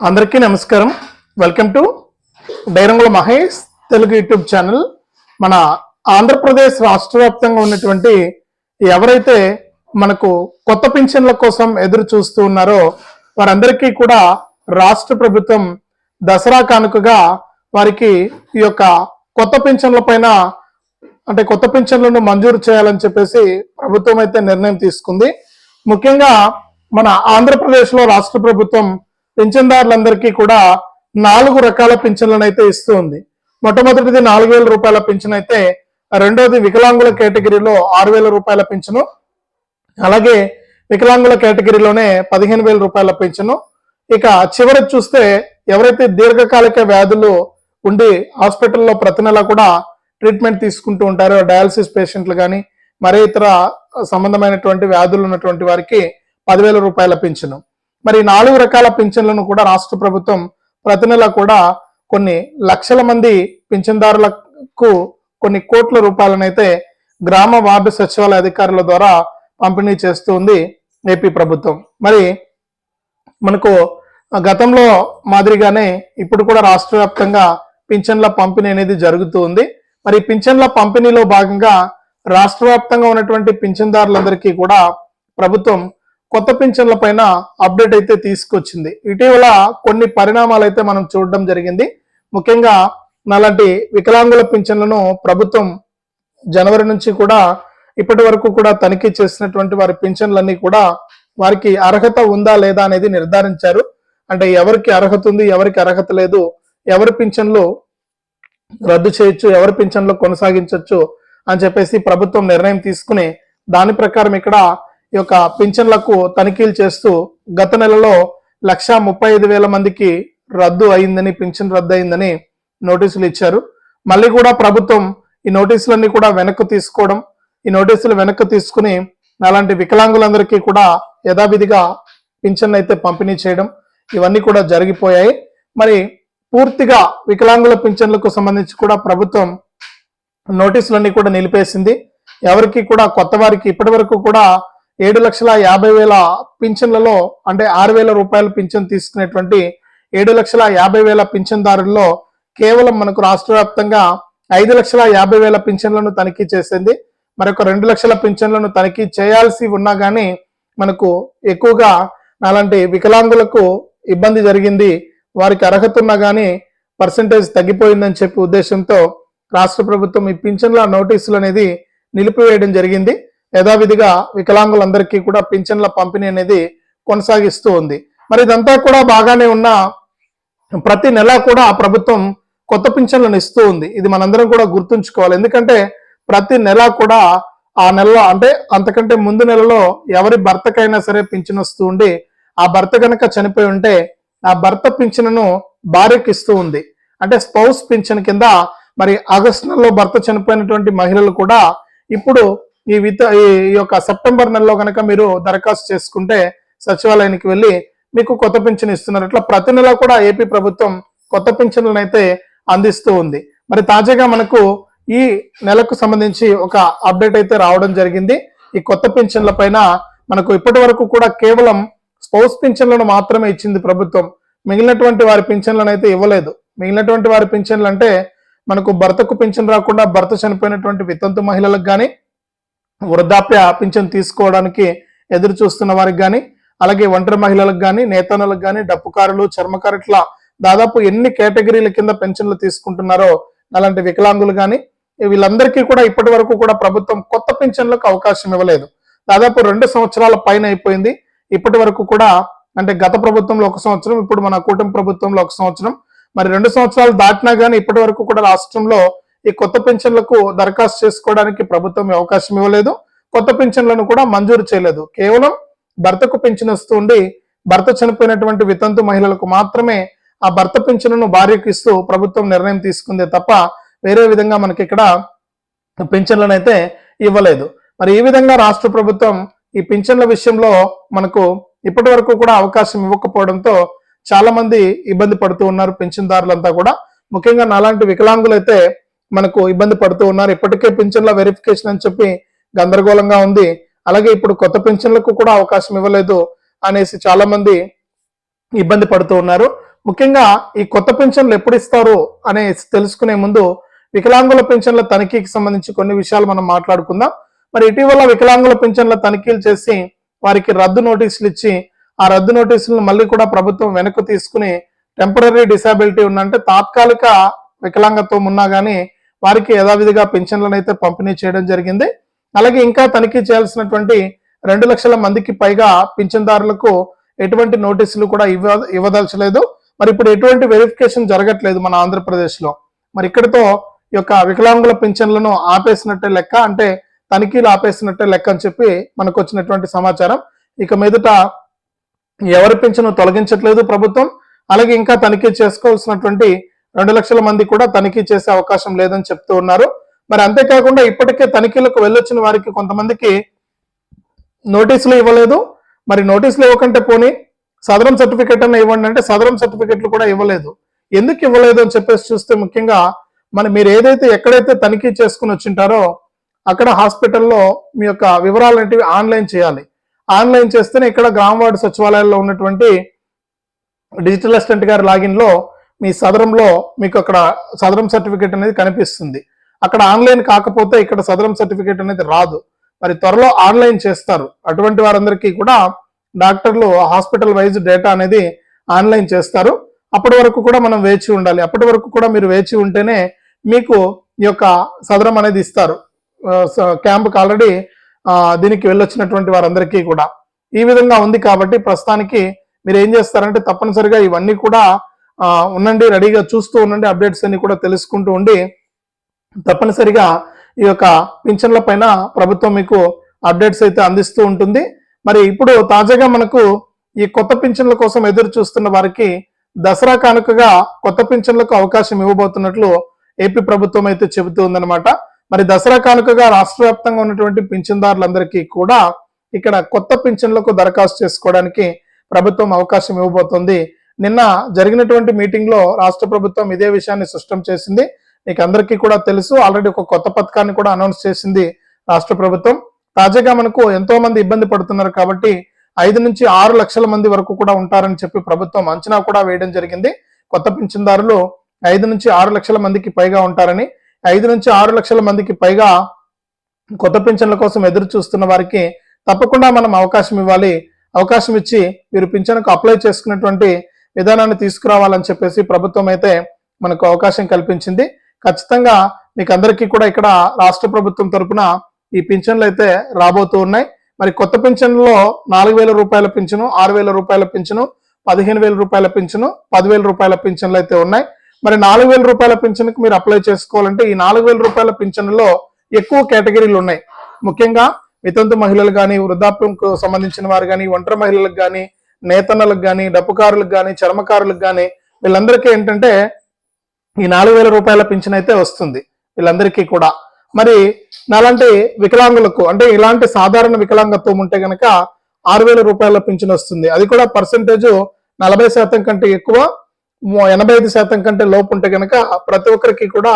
అందరికీ నమస్కారం. Welcome to Dairangula Mahesh Telugu YouTube channel. మన ఆంధ్రప్రదేశ్ రాష్ట్ర వ్యాప్తంగా ఉన్నటువంటి ఎవరైతే మనకు కొత్త పింఛన్ల కోసం ఎదురు చూస్తూ ఉన్నారో వారందరికీ కూడా రాష్ట్ర ప్రభుత్వం దసరా కానుకగా వారికి ఈ యొక్క కొత్త పింఛన్ల పైన అంటే కొత్త పింఛన్లను మంజూరు చేయాలని చెప్పేసి ప్రభుత్వం అయితే నిర్ణయం తీసుకుంది. ముఖ్యంగా మన ఆంధ్రప్రదేశ్లో రాష్ట్ర ప్రభుత్వం పింఛన్దారులందరికీ కూడా నాలుగు రకాల పింఛన్లను అయితే ఇస్తూ ఉంది. మొట్టమొదటిది నాలుగు వేల రూపాయల పింఛన్ అయితే రెండోది వికలాంగుల కేటగిరీలో ఆరు వేల రూపాయల పింఛను అలాగే వికలాంగుల కేటగిరీలోనే పదిహేను వేల రూపాయల పింఛను. ఇక చివరి చూస్తే ఎవరైతే దీర్ఘకాలిక వ్యాధులు ఉండి హాస్పిటల్లో ప్రతి నెల కూడా ట్రీట్మెంట్ తీసుకుంటూ ఉంటారో డయాలసిస్ పేషెంట్లు కానీ మరే ఇతర సంబంధమైనటువంటి వ్యాధులు ఉన్నటువంటి వారికి పదివేల రూపాయల పింఛను. మరి నాలుగు రకాల పింఛన్లను కూడా రాష్ట్ర ప్రభుత్వం ప్రతి నెల కూడా కొన్ని లక్షల మంది పింఛన్దారులకు కొన్ని కోట్ల రూపాయలనైతే గ్రామ వార్డు సచివాలయ అధికారుల ద్వారా పంపిణీ చేస్తుంది ఏపీ ప్రభుత్వం. మరి మనకు గతంలో మాదిరిగానే ఇప్పుడు కూడా రాష్ట్ర వ్యాప్తంగా పింఛన్ల పంపిణీ అనేది జరుగుతూ ఉంది మరి పింఛన్ల పంపిణీలో భాగంగా రాష్ట్ర వ్యాప్తంగా ఉన్నటువంటి పింఛన్దారులందరికీ కూడా ప్రభుత్వం కొత్త పింఛన్ల పైన అప్డేట్ అయితే తీసుకొచ్చింది. ఇటీవల కొన్ని పరిణామాలు అయితే మనం చూడడం జరిగింది. ముఖ్యంగా అలాంటి వికలాంగుల పింఛన్లను ప్రభుత్వం జనవరి నుంచి కూడా ఇప్పటి వరకు కూడా తనిఖీ చేసినటువంటి వారి పింఛన్లన్నీ కూడా వారికి అర్హత ఉందా లేదా అనేది నిర్ధారించారు. అంటే ఎవరికి అర్హత ఉంది ఎవరికి అర్హత లేదు ఎవరి పింఛన్లు రద్దు చేయొచ్చు ఎవరి పింఛన్లు కొనసాగించవచ్చు అని చెప్పేసి ప్రభుత్వం నిర్ణయం తీసుకుని దాని ప్రకారం ఇక్కడ యొక్క పింఛన్లకు తనిఖీలు చేస్తూ గత నెలలో లక్ష ముప్పై ఐదు వేల మందికి రద్దు అయిందని పింఛన్ రద్దు అయిందని నోటీసులు ఇచ్చారు. మళ్ళీ కూడా ప్రభుత్వం ఈ నోటీసులన్నీ కూడా వెనక్కు తీసుకోవడం ఈ నోటీసులు వెనక్కు తీసుకుని అలాంటి వికలాంగులందరికీ కూడా యథావిధిగా పింఛన్ అయితే పంపిణీ చేయడం ఇవన్నీ కూడా జరిగిపోయాయి. మరి పూర్తిగా వికలాంగుల పింఛన్లకు సంబంధించి కూడా ప్రభుత్వం నోటీసులన్నీ కూడా నిలిపేసింది. ఎవరికి కూడా కొత్త వారికి ఇప్పటి వరకు కూడా ఏడు లక్షల యాభై వేల పింఛన్లలో అంటే ఆరు వేల రూపాయల పింఛన్ తీసుకునేటువంటి ఏడు లక్షల యాభై వేల పింఛన్దారుల్లో కేవలం మనకు రాష్ట్ర వ్యాప్తంగా ఐదు లక్షల యాభై వేల పింఛన్లను తనిఖీ చేసింది. మరొక రెండు లక్షల పింఛన్లను తనిఖీ చేయాల్సి ఉన్నా కానీ మనకు ఎక్కువగా అలాంటి వికలాంగులకు ఇబ్బంది జరిగింది. వారికి అర్హత ఉన్నా కానీ పర్సంటేజ్ తగ్గిపోయిందని చెప్పి ఉద్దేశంతో రాష్ట్ర ప్రభుత్వం ఈ పింఛన్ల నోటీసులు అనేది నిలిపివేయడం జరిగింది. యథావిధిగా వికలాంగులందరికీ కూడా పింఛన్ల పంపిణీ అనేది కొనసాగిస్తూ ఉంది. మరి ఇదంతా కూడా బాగానే ఉన్న ప్రతి నెల కూడా ప్రభుత్వం కొత్త పింఛన్లను ఇస్తూ ఉంది. ఇది మనందరం కూడా గుర్తుంచుకోవాలి. ఎందుకంటే ప్రతి నెల కూడా ఆ నెలలో అంటే అంతకంటే ముందు నెలలో ఎవరి భర్తకైనా సరే పింఛన్ వస్తూ ఉండి ఆ భర్త కనుక చనిపోయి ఉంటే ఆ భర్త పింఛన్ను భార్యకి ఇస్తూ ఉంది. అంటే స్పౌస్ పింఛన్ కింద మరి ఆగస్టు నెలలో భర్త చనిపోయినటువంటి మహిళలు కూడా ఇప్పుడు ఈ విత ఈ యొక్క సెప్టెంబర్ నెలలో కనుక మీరు దరఖాస్తు చేసుకుంటే సచివాలయానికి వెళ్ళి మీకు కొత్త పింఛన్ ఇస్తున్నారు. ఇట్లా ప్రతి నెల కూడా ఏపీ ప్రభుత్వం కొత్త పింఛన్లను అయితే అందిస్తూ ఉంది. మరి తాజాగా మనకు ఈ నెలకు సంబంధించి ఒక అప్డేట్ అయితే రావడం జరిగింది. ఈ కొత్త పింఛన్ల పైన మనకు ఇప్పటి వరకు కూడా కేవలం స్పౌస్ పింఛన్లను మాత్రమే ఇచ్చింది ప్రభుత్వం. మిగిలినటువంటి వారి పింఛన్లను అయితే ఇవ్వలేదు. మిగిలినటువంటి వారి పింఛన్లు అంటే మనకు భర్తకు పింఛన్ రాకుండా భర్త చనిపోయినటువంటి వితంతు మహిళలకు కానీ వృద్ధాప్య పింఛన్ తీసుకోవడానికి ఎదురు చూస్తున్న వారికి కానీ అలాగే ఒంటరి మహిళలకు కానీ నేతనులకు కానీ డప్పుకారులు చర్మకారు ఇట్లా దాదాపు ఎన్ని కేటగిరీల కింద పెన్షన్లు తీసుకుంటున్నారో అలాంటి వికలాంగులు కానీ వీళ్ళందరికీ కూడా ఇప్పటి వరకు కూడా ప్రభుత్వం కొత్త పెన్షన్లకు అవకాశం ఇవ్వలేదు. దాదాపు రెండు సంవత్సరాల పైన అయిపోయింది. ఇప్పటి వరకు కూడా అంటే గత ప్రభుత్వంలో ఒక సంవత్సరం ఇప్పుడు మన కూటమి ప్రభుత్వంలో ఒక సంవత్సరం. మరి రెండు సంవత్సరాలు దాటినా కానీ ఇప్పటి వరకు కూడా రాష్ట్రంలో ఈ కొత్త పెన్షన్లకు దరఖాస్తు చేసుకోవడానికి ప్రభుత్వం అవకాశం ఇవ్వలేదు. కొత్త పెన్షన్లను కూడా మంజూరు చేయలేదు. కేవలం భర్తకు పెన్షన్ వస్తుండి భర్త చనిపోయినటువంటి వితంతు మహిళలకు మాత్రమే ఆ భర్త పెన్షన్ను భార్యకు ఇస్తూ ప్రభుత్వం నిర్ణయం తీసుకుందే తప్ప వేరే విధంగా మనకి ఇక్కడ పెన్షన్లను అయితే ఇవ్వలేదు. మరి ఈ విధంగా రాష్ట్ర ప్రభుత్వం ఈ పింఛన్ల విషయంలో మనకు ఇప్పటి వరకు కూడా అవకాశం ఇవ్వకపోవడంతో చాలా మంది ఇబ్బంది పడుతూ ఉన్నారు పెన్షన్దారులంతా కూడా. ముఖ్యంగా నాలాంటి వికలాంగులైతే మనకు ఇబ్బంది పడుతూ ఉన్నారు. ఇప్పటికే పింఛన్ల వెరిఫికేషన్ అని చెప్పి గందరగోళంగా ఉంది. అలాగే ఇప్పుడు కొత్త పింఛన్లకు కూడా అవకాశం ఇవ్వలేదు అనేసి చాలా మంది ఇబ్బంది పడుతూ ఉన్నారు. ముఖ్యంగా ఈ కొత్త పెన్షన్లు ఎప్పుడు ఇస్తారు అనే తెలుసుకునే ముందు వికలాంగుల పెన్షన్ల తనిఖీకి సంబంధించి కొన్ని విషయాలు మనం మాట్లాడుకుందాం. మరి ఇటీవల వికలాంగుల పెన్షన్ల తనిఖీలు చేసి వారికి రద్దు నోటీసులు ఇచ్చి ఆ రద్దు నోటీసులను మళ్ళీ కూడా ప్రభుత్వం వెనక్కి తీసుకుని టెంపరీ డిసాబిలిటీ ఉందంటే తాత్కాలిక వికలాంగత్వం ఉన్నా కానీ వారికి యథావిధిగా పెన్షన్లను అయితే పంపిణీ చేయడం జరిగింది. అలాగే ఇంకా తనిఖీ చేయాల్సినటువంటి రెండు లక్షల మందికి పైగా పింఛన్దారులకు ఎటువంటి నోటీసులు కూడా ఇవ్వ ఇవ్వదలచలేదు. మరి ఇప్పుడు ఎటువంటి వెరిఫికేషన్ జరగట్లేదు మన ఆంధ్రప్రదేశ్లో. మరి ఇక్కడితో ఈ యొక్క వికలాంగుల పింఛన్లను ఆపేసినట్టే లెక్క అంటే తనిఖీలు ఆపేసినట్టే లెక్క అని చెప్పి మనకు వచ్చినటువంటి సమాచారం. ఇక మీదట ఎవరి పింఛను తొలగించట్లేదు ప్రభుత్వం. అలాగే ఇంకా తనిఖీ చేసుకోవాల్సినటువంటి రెండు లక్షల మంది కూడా తనిఖీ చేసే అవకాశం లేదని చెప్తూ ఉన్నారు. మరి అంతేకాకుండా ఇప్పటికే తనిఖీలకు వెళ్ళొచ్చిన వారికి కొంతమందికి నోటీసులు ఇవ్వలేదు. మరి నోటీసులు ఇవ్వకంటే పోనీ సదరం సర్టిఫికెట్ అన్న ఇవ్వండి అంటే సదరం సర్టిఫికెట్లు కూడా ఇవ్వలేదు. ఎందుకు ఇవ్వలేదు అని చెప్పేసి చూస్తే ముఖ్యంగా మరి మీరు ఏదైతే ఎక్కడైతే తనిఖీ చేసుకుని వచ్చింటారో అక్కడ హాస్పిటల్లో మీ యొక్క వివరాలు అనేటివి ఆన్లైన్ చేయాలి. ఆన్లైన్ చేస్తేనే ఇక్కడ గ్రామ వార్డు సచివాలయాల్లో ఉన్నటువంటి డిజిటల్ అసిస్టెంట్ గారి లాగిన్లో మీ సదరంలో మీకు అక్కడ సదరం సర్టిఫికేట్ అనేది కనిపిస్తుంది. అక్కడ ఆన్లైన్ కాకపోతే ఇక్కడ సదరం సర్టిఫికేట్ అనేది రాదు. మరి త్వరలో ఆన్లైన్ చేస్తారు. అటువంటి వారందరికీ కూడా డాక్టర్లు హాస్పిటల్ వైజ్ డేటా అనేది ఆన్లైన్ చేస్తారు. అప్పటి వరకు కూడా మనం వేచి ఉండాలి. అప్పటి వరకు కూడా మీరు వేచి ఉంటేనే మీకు ఈ యొక్క సదరం అనేది ఇస్తారు. క్యాంప్కి ఆల్రెడీ దీనికి వెళ్ళొచ్చినటువంటి వారందరికీ కూడా. ఈ విధంగా ఉంది కాబట్టి ప్రస్తుతానికి మీరు ఏం చేస్తారంటే తప్పనిసరిగా ఇవన్నీ కూడా ఉండండి రెడీగా చూస్తూ ఉండండి అప్డేట్స్ అన్ని కూడా తెలుసుకుంటూ ఉండి తప్పనిసరిగా ఈ యొక్క పింఛన్ల పైన ప్రభుత్వం మీకు అప్డేట్స్ అయితే అందిస్తూ ఉంటుంది. మరి ఇప్పుడు తాజాగా మనకు ఈ కొత్త పింఛన్ల కోసం ఎదురు చూస్తున్న వారికి దసరా కానుకగా కొత్త పింఛన్లకు అవకాశం ఇవ్వబోతున్నట్లు ఏపీ ప్రభుత్వం అయితే చెబుతూ ఉందన్నమాట. మరి దసరా కానుకగా రాష్ట్ర వ్యాప్తంగా ఉన్నటువంటి పింఛన్దారులందరికీ కూడా ఇక్కడ కొత్త పింఛన్లకు దరఖాస్తు చేసుకోవడానికి ప్రభుత్వం అవకాశం ఇవ్వబోతోంది. నిన్న జరిగినటువంటి మీటింగ్లో రాష్ట్ర ప్రభుత్వం ఇదే విషయాన్ని స్పష్టం చేసింది. మీకు అందరికీ కూడా తెలుసు ఆల్రెడీ ఒక కొత్త పథకాన్ని కూడా అనౌన్స్ చేసింది రాష్ట్ర ప్రభుత్వం. తాజాగా మనకు ఎంతో మంది ఇబ్బంది పడుతున్నారు కాబట్టి ఐదు నుంచి ఆరు లక్షల మంది వరకు కూడా ఉంటారని చెప్పి ప్రభుత్వం అంచనా కూడా వేయడం జరిగింది. కొత్త పింఛన్దారులు ఐదు నుంచి ఆరు లక్షల మందికి పైగా ఉంటారని ఐదు నుంచి ఆరు లక్షల మందికి పైగా కొత్త పింఛన్ల కోసం ఎదురు చూస్తున్న వారికి తప్పకుండా మనం అవకాశం ఇవ్వాలి. అవకాశం ఇచ్చి మీరు పింఛన్కు అప్లై చేసుకున్నటువంటి విధానాన్ని తీసుకురావాలని చెప్పేసి ప్రభుత్వం అయితే మనకు అవకాశం కల్పించింది. ఖచ్చితంగా మీకు అందరికీ కూడా ఇక్కడ రాష్ట్ర ప్రభుత్వం తరపున ఈ పింఛన్లు అయితే రాబోతూ ఉన్నాయి. మరి కొత్త పింఛన్లో నాలుగు వేల రూపాయల పింఛను ఆరు వేల రూపాయల పింఛను పదిహేను వేల రూపాయల పింఛను పదివేల రూపాయల పింఛన్లు అయితే ఉన్నాయి. మరి నాలుగు వేల రూపాయల పింఛన్కి మీరు అప్లై చేసుకోవాలంటే ఈ నాలుగు వేల రూపాయల పింఛన్లో ఎక్కువ కేటగిరీలు ఉన్నాయి. ముఖ్యంగా వితంతు మహిళలు కానీ వృద్ధాప్యంకు సంబంధించిన వారు కానీ ఒంటరి మహిళలకు కానీ నేతన్నలకు కానీ డప్పుకారులకు కానీ చర్మకారులకు కానీ వీళ్ళందరికీ ఏంటంటే ఈ నాలుగు వేల రూపాయల పింఛన్ అయితే వస్తుంది వీళ్ళందరికీ కూడా. మరి నాలాంటి వికలాంగులకు అంటే ఇలాంటి సాధారణ వికలాంగత్వం ఉంటే గనక ఆరు వేల రూపాయల పింఛన్ వస్తుంది. అది కూడా పర్సంటేజ్ నలభై శాతం కంటే ఎక్కువ ఎనభై ఐదు శాతం కంటే లోపు ఉంటే గనక ప్రతి ఒక్కరికి కూడా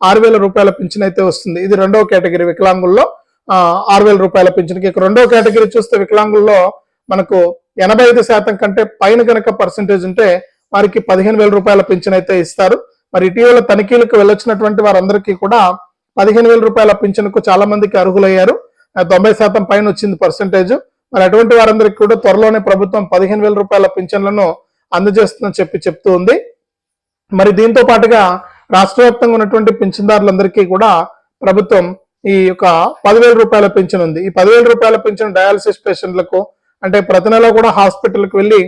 ఆరు వేల రూపాయల పింఛన్ అయితే వస్తుంది. ఇది రెండవ కేటగిరీ వికలాంగుల్లో ఆరు వేల రూపాయల పింఛన్కి. రెండో కేటగిరీ చూస్తే వికలాంగుల్లో మనకు ఎనభై ఐదు శాతం కంటే పైన గనక పర్సంటేజ్ ఉంటే వారికి పదిహేను వేల రూపాయల పింఛన్ అయితే ఇస్తారు. మరి ఇటీవల తనిఖీలకు వెళ్ళొచ్చినటువంటి వారందరికీ కూడా పదిహేను వేల రూపాయల పింఛన్కు చాలా మందికి అర్హులయ్యారు. తొంభై శాతం పైన వచ్చింది పర్సంటేజ్ మరి అటువంటి వారందరికీ కూడా త్వరలోనే ప్రభుత్వం పదిహేను వేల రూపాయల పింఛన్లను అందజేస్తుందని చెప్పి చెప్తూ ఉంది. మరి దీంతో పాటుగా రాష్ట్ర వ్యాప్తంగా ఉన్నటువంటి పింఛన్దారులందరికీ కూడా ప్రభుత్వం ఈ యొక్క పదివేల రూపాయల పింఛన్ ఉంది. ఈ పదివేల రూపాయల పింఛన్ డయాలసిస్ పేషెంట్లకు అంటే ప్రతి నెల కూడా హాస్పిటల్కి వెళ్ళి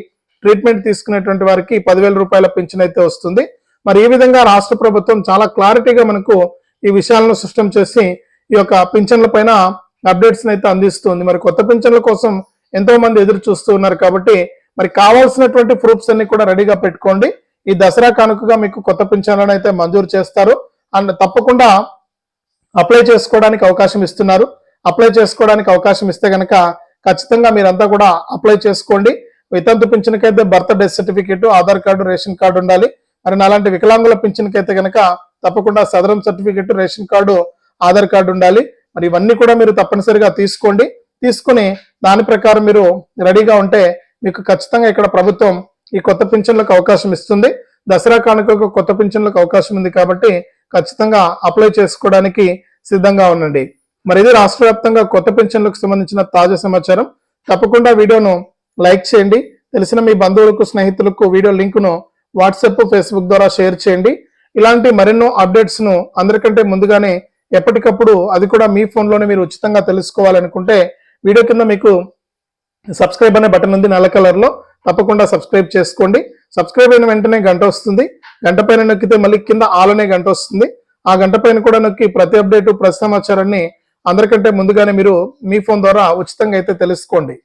ట్రీట్మెంట్ తీసుకునేటువంటి వారికి పదివేల రూపాయల పింఛన్ అయితే వస్తుంది. మరి ఈ విధంగా రాష్ట్ర ప్రభుత్వం చాలా క్లారిటీగా మనకు ఈ విషయాలను స్పష్టం చేసి ఈ యొక్క పింఛన్ల పైన అప్డేట్స్ అయితే అందిస్తుంది. మరి కొత్త పింఛన్ల కోసం ఎంతో మంది ఎదురు చూస్తూ ఉన్నారు కాబట్టి మరి కావాల్సినటువంటి ప్రూఫ్స్ అన్ని కూడా రెడీగా పెట్టుకోండి. ఈ దసరా కానుకగా మీకు కొత్త పింఛన్లను అయితే మంజూరు చేస్తారు. అండ్ తప్పకుండా అప్లై చేసుకోవడానికి అవకాశం ఇస్తున్నారు. అప్లై చేసుకోవడానికి అవకాశం ఇస్తే కనుక ఖచ్చితంగా మీరంతా కూడా అప్లై చేసుకోండి. వితంతు పింఛన్కైతే birth death certificate Aadhaar card ration card ఉండాలి. మరి అలాంటి వికలాంగుల పింఛన్కైతే కనుక తప్పకుండా Sadaram certificate ration card Aadhaar card ఉండాలి. మరి ఇవన్నీ కూడా మీరు తప్పనిసరిగా తీసుకోండి. తీసుకుని దాని ప్రకారం మీరు రెడీగా ఉంటే మీకు ఖచ్చితంగా ఇక్కడ ప్రభుత్వం ఈ కొత్త పింఛన్లకు అవకాశం ఇస్తుంది. దసరా కానుకకు కొత్త పింఛన్లకు అవకాశం ఉంది కాబట్టి ఖచ్చితంగా అప్లై చేసుకోవడానికి సిద్ధంగా ఉండండి. మరి ఇది రాష్ట్ర వ్యాప్తంగా కొత్త పెన్షన్లకు సంబంధించిన తాజా సమాచారం. తప్పకుండా వీడియోను లైక్ చేయండి. తెలిసిన మీ బంధువులకు స్నేహితులకు వీడియో లింకును వాట్సాప్ ఫేస్బుక్ ద్వారా షేర్ చేయండి. ఇలాంటి మరెన్నో అప్డేట్స్ను అందరికంటే ముందుగానే ఎప్పటికప్పుడు అది కూడా మీ ఫోన్లోనే మీరు ఉచితంగా తెలుసుకోవాలనుకుంటే వీడియో కింద మీకు సబ్స్క్రైబ్ అనే బటన్ ఉంది నల్ల కలర్లో. తప్పకుండా సబ్స్క్రైబ్ చేసుకోండి. సబ్స్క్రైబ్ అయిన వెంటనే గంట వస్తుంది. గంట పైన నొక్కితే మళ్ళీ కింద ఆలోనే గంట వస్తుంది. ఆ గంట పైన కూడా నొక్కి ప్రతి అప్డేటు ప్రతి సమాచారాన్ని అందరికంటే ముందుగానే మీరు మీ ఫోన్ ద్వారా ఉచితంగా అయితే తెలుసుకోండి.